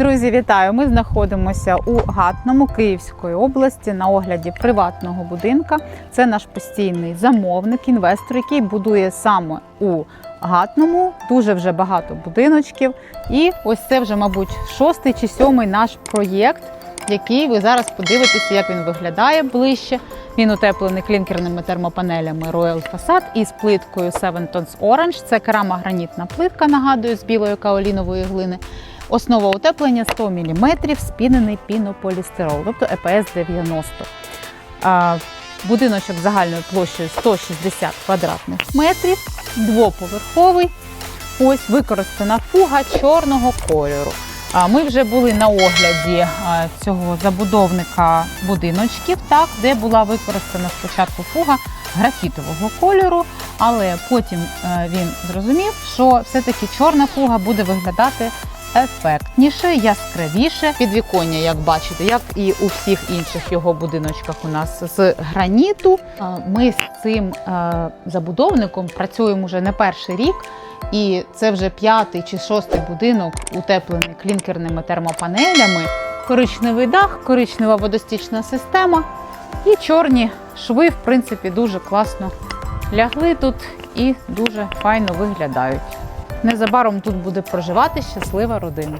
Друзі, вітаю! Ми знаходимося у Гатному Київської області на огляді приватного будинка. Це наш постійний замовник, інвестор, який будує саме у Гатному. Дуже вже багато будиночків. І ось це вже, мабуть, шостий чи сьомий наш проєкт, який ви зараз подивитеся, як він виглядає ближче. Він утеплений клінкерними термопанелями Royal Facade із плиткою Seven Tones Orange. Це керамогранітна плитка, нагадую, з білої каолінової глини. Основа утеплення 100 мм, спінений пінополістирол, тобто EPS 90. А, Будиночок загальною площею 160 квадратних метрів, двоповерховий. Ось використана фуга чорного кольору. А Ми вже були на огляді цього забудовника будиночків, так, де була використана спочатку фуга графітового кольору, але потім е, він зрозумів, що все-таки чорна фуга буде виглядати ефектніше, яскравіше. Підвіконня, як бачите, як і у всіх інших його будиночках у нас з граніту. Ми з цим е, забудовником працюємо вже не перший рік. І це вже п'ятий чи шостий будинок, утеплений клінкерними термопанелями, коричневий дах, коричнева водостічна система і чорні шви, в принципі, дуже класно лягли тут і дуже файно виглядають. Незабаром тут буде проживати щаслива родина.